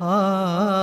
ആ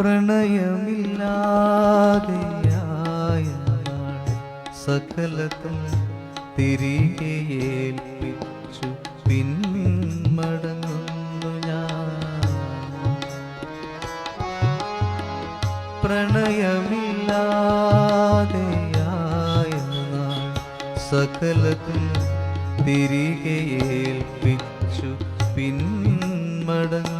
പ്രണയമില്ലാതെയായ സകലതും തിരികെ ഏൽപ്പിച്ചു. പിന്മടങ്ങുന്നു ഞാൻ. പ്രണയമില്ലാതെയായ സകലതും തിരികെ ഏൽപ്പിച്ചു. പിന്മടങ്ങുന്നു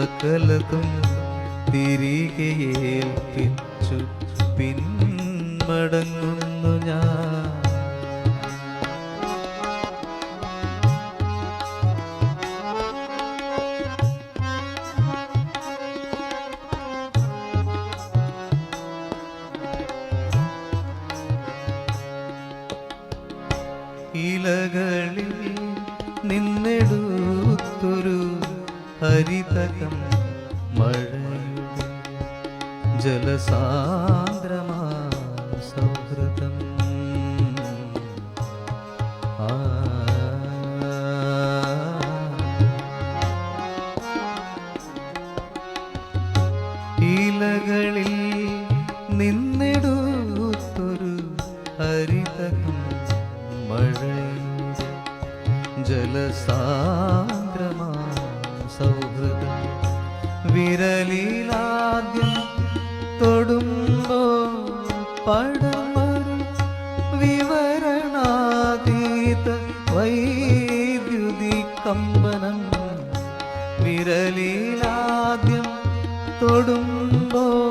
സകലതും തിരികെ ഏൽപ്പിച്ചു. പിന്മടങ്ങുന്നു ഞാൻ. ഇലകളിൽ നിന്നെടുത്തൊരു ഹരിതകം മഴയുടെ ജലസാന്ദ്രമാ സൗഹൃദം ആ. ഇലകളിൽ നിന്നെടുത്തൊരു ഹരിതകം മഴയുടെ ജലസാന്ദ്രമാ സൗഹൃദം വിരലിലാദ്യം തൊടുമ്പോ പടമരും വിവരണാതീത വൈദ്യുതി കമ്പനം വിരലിലാദ്യം തൊടുമ്പോൾ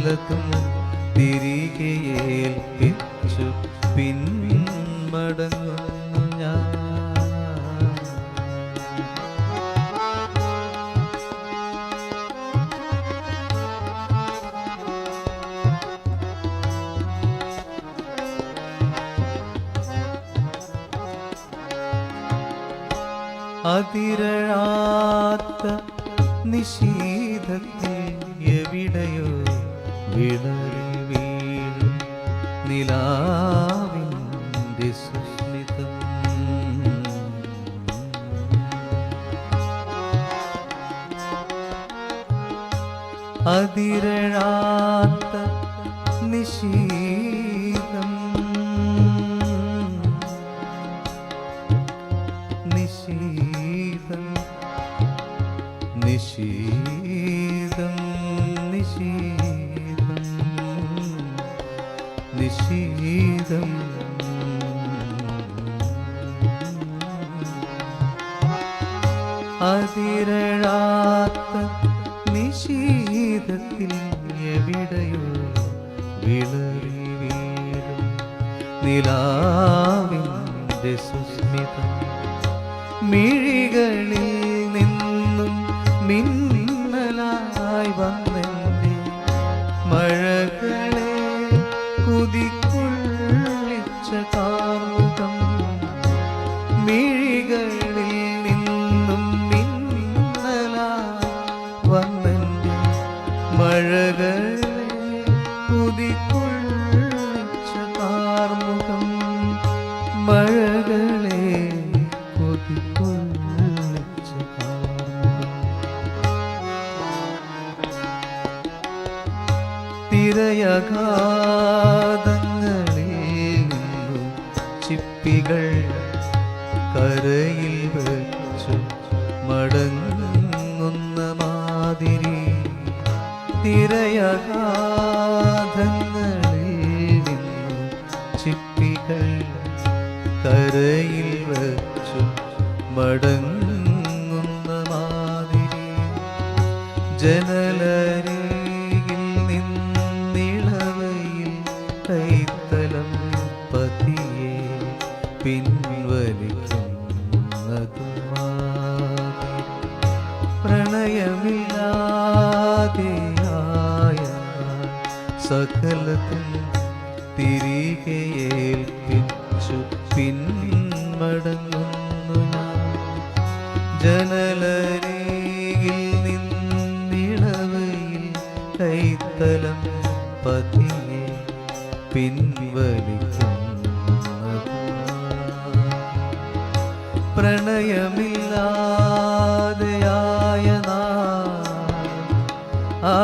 സകലതും തിരികെ ഏൽപ്പിച്ചു പിൻമടങ്ങുന്നു ഞാൻ. അതിരഴാത്ത നിഷീധത്തിൽ എവിടെയോ വിളറി വീഴും നിലാവിന്റെ സുസ്മിതം. അതിരഴാത്ത നിശീതം. നിശീതം. നിശീതം. നിശീതം അതിരഴാത്ത നിശീതത്തിൽ എവിടെയോ വിളറി വീഴും നിലാവിന്റെ സുസ്മിതം. മിഴികളിൽ തിരയഘാതങ്ങളിൽ നിന്നു ചിപ്പികൾ കരയിൽ വെച്ചു മടങ്ങുന്ന മാതിരി തിരയഘാതങ്ങളിൽ നിന്നു ചിപ്പികൾ കരയിൽ വെച്ചു മടങ്ങുന്ന മാതിരി ജനലരികിൽ കൈത്തലം പതിയെ പിൻവലിക്കുന്നതുമാതിരി പ്രണയമില്ലാതെയായ സകലത്തും തിരികെ പിന്മടങ്ങുന്നു ഞാൻ. ജനലരികിൽ കൈത്തലം പതിയെ പിൻവലിക്കുന്നു പ്രണയമില്ലാതെയായ നാ ആ